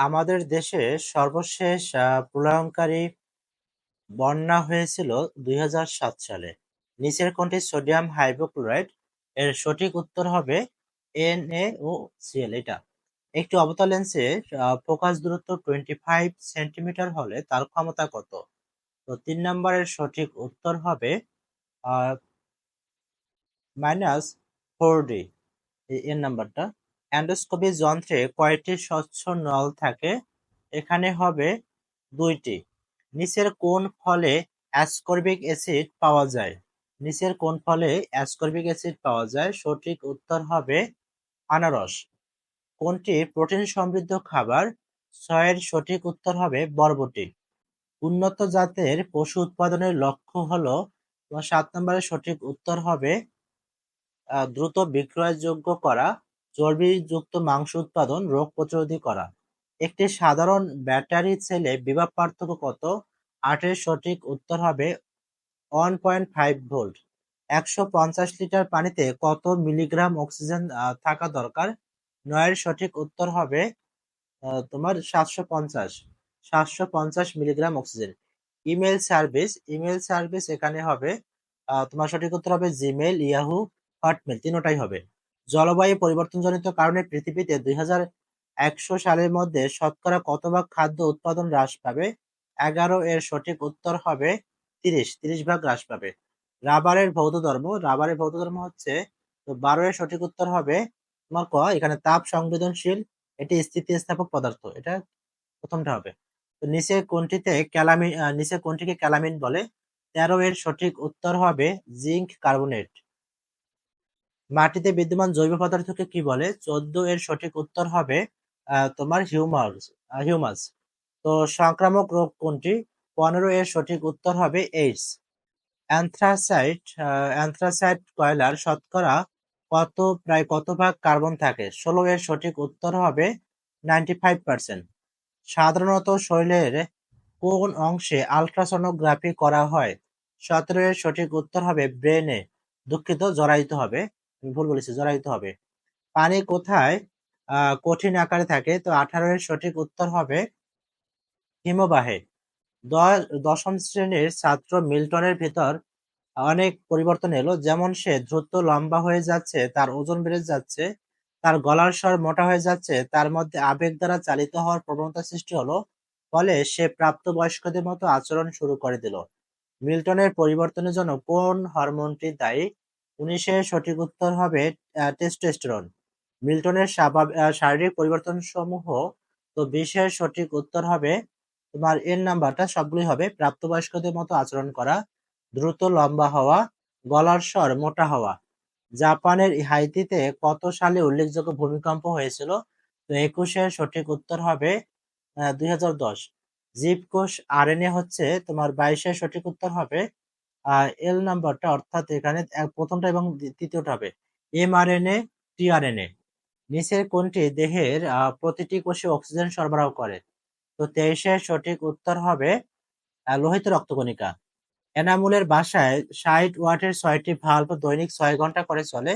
আমাদের দেশে সর্বশেষ, আ প্রলয়ংকারী বন্যা হয়েছিল ২০০৭ সালে। নিচের কোনটি সোডিয়াম হাইপোক্লোরাইট এর সঠিক উত্তর হবে NaOCl এটা। একটি অবতল লেন্সে ফোকাস দূরত্ব 25 সেন্টিমিটার হলে তার ক্ষমতা কত? তো তিন নম্বরের সঠিক উত্তর হবে মাইনাস 4D এই এর নাম্বারটা। অ্যান্ডোস্কোপি যন্ত্রে কয়টি স্বচ্ছ নল থাকে? এখানে হবে ২টি। নিচের কোন ফলে অ্যাসকর্বিক অ্যাসিড পাওয়া যায়? নিচের কোন ফলে অ্যাসকর্বিক অ্যাসিড পাওয়া যায়? সঠিক উত্তর হবে আনারস। কোনটি প্রোটিন সমৃদ্ধ খাবার? ছয়ের সঠিক উত্তর হবে বরবটি। উন্নত জাতের পশু উৎপাদনের লক্ষ্য হলো সাত নম্বরের সঠিক উত্তর হবে দ্রুত বিক্রয়যোগ্য করা, চর্বিযুক্ত মাংস উৎপাদন, রোগ প্রতিরোধী করা। একটি সাধারণ ব্যাটারি সেলে বিভব পার্থক্য কত? আটের সঠিক উত্তর হবে 1.5 ভোল্ট। ১৫০ লিটার পানিতে কত মিলিগ্রাম অক্সিজেন থাকা দরকার? নয়ের সঠিক উত্তর হবে তোমার ৭৫০ ৭৫০ milligram oxygen. Email service, email service এখানে হবে তোমার সঠিক উত্তর হবে জিমেল ইয়াহু, হটমেইল তিনোটাই হবে। জলবায়ু পরিবর্তনজনিত কারণে পৃথিবীতে ২১০০ সালের মধ্যে শতকরা কত ভাগ খাদ্য উৎপাদন হ্রাস পাবে? ১১ এর সঠিক উত্তর হবে ৩০, ৩০ ভাগ হ্রাস পাবে। রাবারের ভৌত ধর্ম, রাবারের ভৌত ধর্ম হচ্ছে তো ১২ এর সঠিক উত্তর হবে তোমার ক এখানে তাপ সংবেদনশীল, এটি স্থিতিস্থাপক পদার্থ। এটা প্রথমটা হবে। তো নিচে কোনটিতে ক্যালামিন নিচে কোনটিকে ক্যালামিন বলে? ১৩ এর সঠিক উত্তর হবে জিঙ্ক কার্বনেট। মাটিতে বিদ্যমান জৈব পদার্থকে কি বলে? ১৪ এর সঠিক উত্তর হবে তোমার হিউমাস হিউমাস। তো সংক্রামক রোগ কোনটি? ১৫ এর সঠিক উত্তর হবে এইডস। অ্যান্থ্রাসাইট অ্যানথ্রাসাইট কয়লার শতকরা কত, প্রায় কত ভাগ কার্বন থাকে? ১৬ এর সঠিক উত্তর হবে 95% সাধারণত শরীরের কোন অংশে আল্ট্রাসনোগ্রাফি করা হয়? ১৭ এর সঠিক উত্তর হবে ব্রেনে। দুঃখিত, জরায়ুতে হবে। ভুল বলেছি জরায়ুতে হবে। পানি কোথায় কঠিন আকারে থাকে? তো ১৮ এর সঠিক উত্তর হবে হিমবাহে। দশম শ্রেণির ছাত্র মিল্টনের ভেতর অনেক পরিবর্তন এলো। যেমন সে দ্রুত লম্বা হয়ে যাচ্ছে, তার ওজন বেড়ে যাচ্ছে, তার গলার স্বর মোটা হয়ে যাচ্ছে, তার মধ্যে আবেগ দ্বারা চালিত হওয়ার প্রবণতা সৃষ্টি হলো, ফলে সে প্রাপ্তবয়স্কদের মতো আচরণ শুরু করে দিল। মিল্টনের পরিবর্তনের জন্য কোন হরমোনটি দায়ী? ১৯ এর সঠিক উত্তর হবে টেস্টোস্টেরন। মিল্টনের শারীরিক পরিবর্তনসমূহ তো ২০ এর সঠিক উত্তর হবে তোমার এর নাম্বারটা সবগুলোই হবে প্রাপ্তবয়স্কদের মতো আচরণ করা, দ্রুত লম্বা হওয়া, গলার স্বর মোটা হওয়া। জাপানের হাইতিতে কত সালে উল্লেখযোগ্য ভূমিকম্প হয়েছিল? তো একুশের সঠিক উত্তর হবে আ ২০১০। জীবকোষ আরএনএ হচ্ছে তোমার ২২ এর সঠিক উত্তর হবে এল নাম্বারটা অর্থাৎ এখানে প্রথমটা এবং তৃতীয়টা হবে M R N mRNA, tRNA. নিচের কোনটি দেহের প্রতিটি কোষে অক্সিজেন সরবরাহ করে? তো ২৩ এর সঠিক উত্তর হবে লোহিত রক্তকণিকা। এনামুলের বাসায় ৬০ ওয়াটের ছয়টি ভাল্ব দৈনিক ছয় ঘণ্টা করে চলে।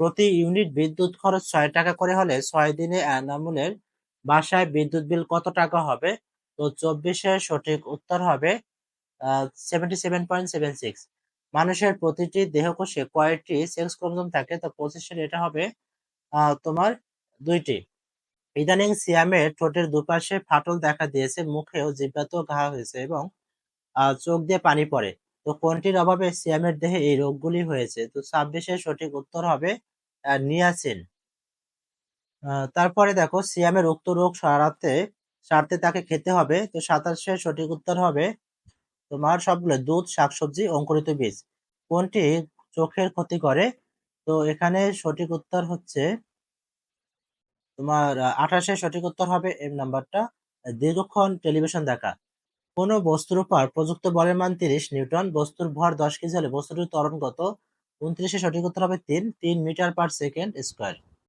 প্রতি ইউনিট বিদ্যুৎ খরচ ছয় টাকা করে হলে ছয় দিনে এনামুলের বাসায় বিদ্যুৎ বিল কত টাকা হবে? তো ২৪ এর সঠিক উত্তর হবে আ 77.76 মানুষের প্রতিটি দেহকোষে কয়টি সেক্স ক্রোমোজোম থাকে? তো ২৫ এর এটা হবে তোমার ২ টি। ইদানীং সিয়ামের ঠোঁটের দুপাশে ফাটল দেখা দিয়েছে, মুখে ও জিহ্বাতেও ঘা হয়েছে এবং চোখ দিয়ে পানি পড়ে। তো কোনটির অভাবে সিয়ামের দেহে এই রোগগুলি হয়েছে? তো ২৬ এর সঠিক উত্তর হবে নিয়াসিন। তারপরে দেখো সিয়ামের উক্ত রোগ সারাতে সারতে তাকে খেতে হবে। তো ২৭ এর সঠিক উত্তর হবে তোমার সবগুলো দুধ, শাকসবজি, অঙ্কুরিত বীজ। কোনটি চোখের ক্ষতি করে? তো এখানে সঠিক উত্তর হচ্ছে তোমার আঠাশে সঠিক উত্তর হবে এম নাম্বারটা দীর্ঘক্ষণ টেলিভিশন দেখা। কোন বস্তুর উপর প্রযুক্ত বলের মান ৩০ নিউটন, বস্তুর ভর ১০ কেজি হলে বস্তুটির ত্বরণ কত? ২৯ এর সঠিক উত্তর হবে ৩, ৩ মিটার পার সেকেন্ড স্কয়ার।